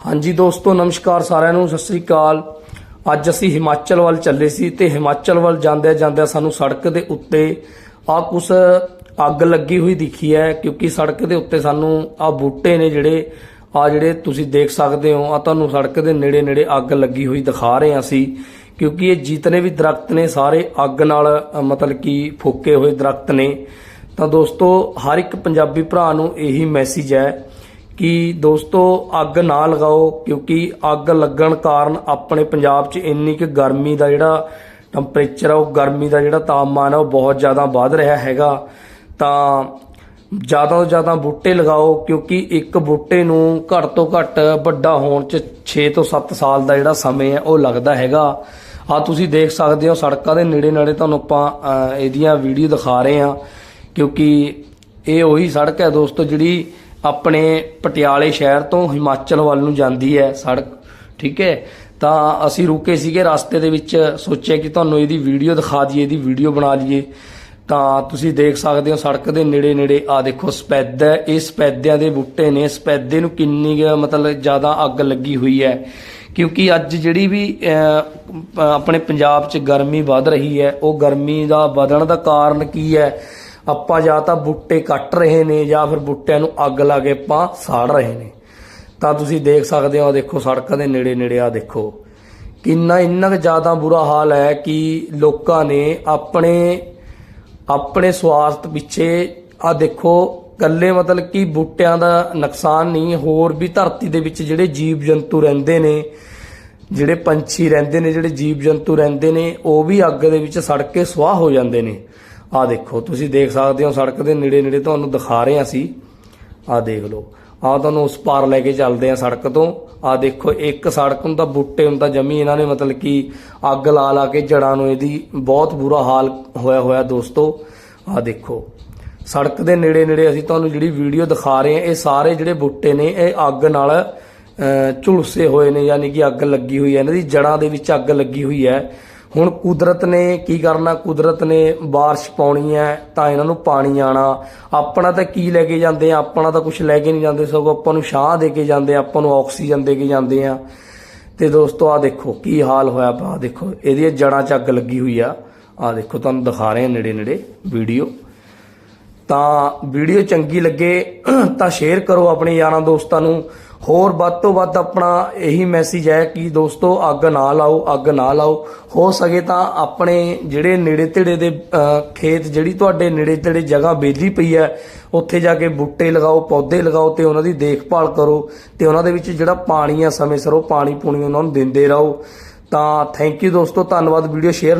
ਹਾਂਜੀ ਦੋਸਤੋ, ਨਮਸਕਾਰ ਸਾਰਿਆਂ ਨੂੰ, ਸਤਿ ਸ੍ਰੀ ਅਕਾਲ। ਅੱਜ ਅਸੀਂ ਹਿਮਾਚਲ ਵੱਲ ਚੱਲੇ ਸੀ ਤੇ ਹਿਮਾਚਲ ਵੱਲ ਜਾਂਦੇ ਜਾਂਦੇ ਸਾਨੂੰ ਸੜਕ ਦੇ ਉੱਤੇ ਆ ਕੁਛ ਅੱਗ ਲੱਗੀ ਹੋਈ ਦਿਖੀ ਹੈ, ਕਿਉਂਕਿ ਸੜਕ ਦੇ ਉੱਤੇ ਸਾਨੂੰ ਆ ਬੂਟੇ ਨੇ ਜਿਹੜੇ ਆ ਜਿਹੜੇ ਤੁਸੀਂ ਦੇਖ ਸਕਦੇ ਹੋ ਆ ਤੁਹਾਨੂੰ ਸੜਕ ਦੇ ਨੇੜੇ ਨੇੜੇ ਅੱਗ ਲੱਗੀ ਹੋਈ ਦਿਖਾ ਰਹੇ ਹਾਂ ਅਸੀਂ, ਕਿਉਂਕਿ ਇਹ ਜਿਤਨੇ ਵੀ ਦਰਖਤ ਨੇ ਸਾਰੇ ਅੱਗ ਨਾਲ ਮਤਲਬ ਕਿ ਫੂਕੇ ਹੋਏ ਦਰਖਤ ਨੇ। ਤਾਂ ਦੋਸਤੋ, ਹਰ ਇੱਕ ਪੰਜਾਬੀ ਭਰਾ ਨੂੰ ਇਹੀ ਮੈਸੇਜ ਹੈ ਕਿ ਦੋਸਤੋ, ਅੱਗ ਨਾ ਲਗਾਓ, ਕਿਉਂਕਿ ਅੱਗ ਲੱਗਣ ਕਾਰਨ ਆਪਣੇ ਪੰਜਾਬ 'ਚ ਇੰਨੀ ਕਿ ਗਰਮੀ ਦਾ ਜਿਹੜਾ ਟੈਂਪਰੇਚਰ ਆ, ਉਹ ਗਰਮੀ ਦਾ ਜਿਹੜਾ ਤਾਪਮਾਨ ਆ, ਉਹ ਬਹੁਤ ਜ਼ਿਆਦਾ ਵੱਧ ਰਿਹਾ ਹੈਗਾ। ਤਾਂ ਜ਼ਿਆਦਾ ਤੋਂ ਜ਼ਿਆਦਾ ਬੂਟੇ ਲਗਾਓ, ਕਿਉਂਕਿ ਇੱਕ ਬੂਟੇ ਨੂੰ ਘੱਟ ਤੋਂ ਘੱਟ ਵੱਡਾ ਹੋਣ 'ਚ 6 ਤੋਂ 7 ਸਾਲ ਦਾ ਜਿਹੜਾ ਸਮੇਂ ਹੈ ਉਹ ਲੱਗਦਾ ਹੈਗਾ। ਆ ਤੁਸੀਂ ਦੇਖ ਸਕਦੇ ਹੋ, ਸੜਕਾਂ ਦੇ ਨੇੜੇ ਨੇੜੇ ਤੁਹਾਨੂੰ ਆਪਾਂ ਇਹਦੀਆਂ ਵੀਡੀਓ ਦਿਖਾ ਰਹੇ ਹਾਂ, ਕਿਉਂਕਿ ਇਹ ਉਹੀ ਸੜਕ ਹੈ ਦੋਸਤੋ, ਜਿਹੜੀ ਆਪਣੇ ਪਟਿਆਲੇ ਸ਼ਹਿਰ ਤੋਂ ਹਿਮਾਚਲ ਵੱਲ ਨੂੰ ਜਾਂਦੀ ਹੈ ਸੜਕ, ਠੀਕ ਹੈ? ਤਾਂ ਅਸੀਂ ਰੁਕੇ ਸੀਗੇ ਰਸਤੇ ਦੇ ਵਿੱਚ, ਸੋਚਿਆ ਕਿ ਤੁਹਾਨੂੰ ਇਹਦੀ ਵੀਡੀਓ ਦਿਖਾ ਦਈਏ, ਇਹਦੀ ਵੀਡੀਓ ਬਣਾ ਲਈਏ। ਤਾਂ ਤੁਸੀਂ ਦੇਖ ਸਕਦੇ ਹੋ ਸੜਕ ਦੇ ਨੇੜੇ ਨੇੜੇ ਆ ਦੇਖੋ ਸਪੈਦ ਹੈ, ਇਹ ਸਪੈਦਿਆਂ ਦੇ ਬੂਟੇ ਨੇ, ਸਪੈਦੇ ਨੂੰ ਕਿੰਨੀ ਕੁ ਮਤਲਬ ਜ਼ਿਆਦਾ ਅੱਗ ਲੱਗੀ ਹੋਈ ਹੈ। ਕਿਉਂਕਿ ਅੱਜ ਜਿਹੜੀ ਵੀ ਆਪਣੇ ਪੰਜਾਬ 'ਚ ਗਰਮੀ ਵੱਧ ਰਹੀ ਹੈ, ਉਹ ਗਰਮੀ ਦਾ ਵਧਣ ਦਾ ਕਾਰਨ ਕੀ ਹੈ? ਆਪਾਂ ਜਾਂ ਤਾਂ ਬੂਟੇ ਕੱਟ ਰਹੇ ਨੇ ਜਾਂ ਫਿਰ ਬੂਟਿਆਂ ਨੂੰ ਅੱਗ ਲਾ ਕੇ ਆਪਾਂ ਸਾੜ ਰਹੇ ਨੇ। ਤਾਂ ਤੁਸੀਂ ਦੇਖ ਸਕਦੇ ਹੋ ਦੇਖੋ ਸੜਕਾਂ ਦੇ ਨੇੜੇ ਨੇੜੇ ਆ ਦੇਖੋ। ਕਿੰਨਾ, ਇੰਨਾ ਕੁ ਜ਼ਿਆਦਾ ਬੁਰਾ ਹਾਲ ਹੈ ਕਿ ਲੋਕਾਂ ਨੇ ਆਪਣੇ ਆਪਣੇ ਸਵਾਰਥ ਪਿੱਛੇ ਆ ਦੇਖੋ ਕੱਲੇ ਮਤਲਬ ਕਿ ਬੂਟਿਆਂ ਦਾ ਨੁਕਸਾਨ ਨਹੀਂ, ਹੋਰ ਵੀ ਧਰਤੀ ਦੇ ਵਿੱਚ ਜਿਹੜੇ ਜੀਵ ਜੰਤੂ ਰਹਿੰਦੇ ਨੇ, ਜਿਹੜੇ ਪੰਛੀ ਰਹਿੰਦੇ ਨੇ, ਜਿਹੜੇ ਜੀਵ ਜੰਤੂ ਰਹਿੰਦੇ ਨੇ, ਉਹ ਵੀ ਅੱਗ ਦੇ ਵਿੱਚ ਸੜ ਕੇ ਸੁਆਹ ਹੋ ਜਾਂਦੇ ਨੇ। ਆ ਦੇਖੋ, ਤੁਸੀਂ ਦੇਖ ਸਕਦੇ ਹੋ ਸੜਕ ਦੇ ਨੇੜੇ ਨੇੜੇ ਤੁਹਾਨੂੰ ਦਿਖਾ ਰਹੇ ਹਾਂ ਅਸੀਂ। ਆ ਦੇਖ ਲਓ। ਆ ਤੁਹਾਨੂੰ ਉਸ ਪਾਰ ਲੈ ਕੇ ਚੱਲਦੇ ਆ ਸੜਕ ਤੋਂ। ਆ ਦੇਖੋ, ਇੱਕ ਸੜਕ ਨੂੰ ਤਾਂ ਬੂਟੇ ਨੂੰ ਤਾਂ ਜਮੀ ਇਹਨਾਂ ਨੇ ਮਤਲਬ ਕਿ ਅੱਗ ਲਾ ਲਾ ਕੇ ਜੜਾਂ ਨੂੰ ਇਹਦੀ ਬਹੁਤ ਬੁਰਾ ਹਾਲ ਹੋਇਆ ਹੋਇਆ ਦੋਸਤੋ। ਆ ਦੇਖੋ, ਸੜਕ ਦੇ ਨੇੜੇ ਨੇੜੇ ਅਸੀਂ ਤੁਹਾਨੂੰ ਜਿਹੜੀ ਵੀਡੀਓ ਦਿਖਾ ਰਹੇ ਹਾਂ, ਇਹ ਸਾਰੇ ਜਿਹੜੇ ਬੂਟੇ ਨੇ, ਇਹ ਅੱਗ ਨਾਲ ਝੁਲਸੇ ਹੋਏ ਨੇ, ਯਾਨੀ ਕਿ ਅੱਗ ਲੱਗੀ ਹੋਈ ਹੈ। ਇਹਨਾਂ ਦੀ ਜੜਾਂ ਦੇ ਵਿੱਚ ਅੱਗ ਲੱਗੀ ਹੋਈ ਹੈ। ਹੁਣ ਕੁਦਰਤ ਨੇ ਕੀ ਕਰਨਾ? ਕੁਦਰਤ ਨੇ ਬਾਰਿਸ਼ ਪਾਉਣੀ ਹੈ ਤਾਂ ਇਹਨਾਂ ਨੂੰ ਪਾਣੀ ਆਣਾ। ਆਪਣਾ ਤਾਂ ਕੀ ਲੈ ਕੇ ਜਾਂਦੇ ਆ? ਆਪਣਾ ਤਾਂ ਕੁਝ ਲੈ ਕੇ ਨਹੀਂ ਜਾਂਦੇ ਸਗੋਂ ਆਪਾਂ ਨੂੰ ਛਾਂ ਦੇ ਕੇ ਜਾਂਦੇ ਆ, ਆਪਾਂ ਨੂੰ ਆਕਸੀਜਨ ਦੇ ਕੇ ਜਾਂਦੇ ਆ। ਤੇ ਦੋਸਤੋ ਆ ਦੇਖੋ ਕੀ ਹਾਲ ਹੋਇਆ ਪਿਆ। ਦੇਖੋ ਇਹਦੀਆਂ ਜੜਾਂ 'ਚ ਅੱਗ ਲੱਗੀ ਹੋਈ ਆ। ਆ ਦੇਖੋ, ਤੁਹਾਨੂੰ ਦਿਖਾ ਰਹੇ ਆ ਨੇੜੇ ਨੇੜੇ ਵੀਡੀਓ। ਤਾਂ ਵੀਡੀਓ ਚੰਗੀ ਲੱਗੇ ਤਾਂ ਸ਼ੇਅਰ ਕਰੋ ਆਪਣੇ ਯਾਰਾਂ ਦੋਸਤਾਂ ਨੂੰ। ਹੋਰ ਵੱਧ ਤੋਂ ਵੱਧ ਆਪਣਾ ਇਹੀ ਮੈਸੇਜ ਹੈ ਕਿ ਦੋਸਤੋ, ਅੱਗ ਨਾ ਲਾਓ, ਅੱਗ ਨਾ ਲਾਓ। ਹੋ ਸਕੇ ਤਾਂ ਆਪਣੇ ਜਿਹੜੇ ਨੇੜੇ ਤੇੜੇ ਦੇ ਖੇਤ ਜਿਹੜੀ ਤੁਹਾਡੇ ਨੇੜੇ ਤੇੜੇ ਜਗ੍ਹਾ ਬੇਲੀ ਪਈ ਹੈ, ਉੱਥੇ ਜਾ ਕੇ ਬੂਟੇ ਲਗਾਓ, ਪੌਦੇ ਲਗਾਓ ਤੇ ਉਹਨਾਂ ਦੀ ਦੇਖਭਾਲ ਕਰੋ ਤੇ ਉਹਨਾਂ ਦੇ ਵਿੱਚ ਜਿਹੜਾ ਪਾਣੀ ਆ ਸਮੇਂ ਸਿਰ ਉਹ ਪਾਣੀ ਪੂਣੀ ਉਹਨਾਂ ਨੂੰ ਦਿੰਦੇ ਰਹੋ। ਤਾਂ ਥੈਂਕ ਯੂ ਦੋਸਤੋ, ਧੰਨਵਾਦ ਵੀਡੀਓ ਸ਼ੇਅਰ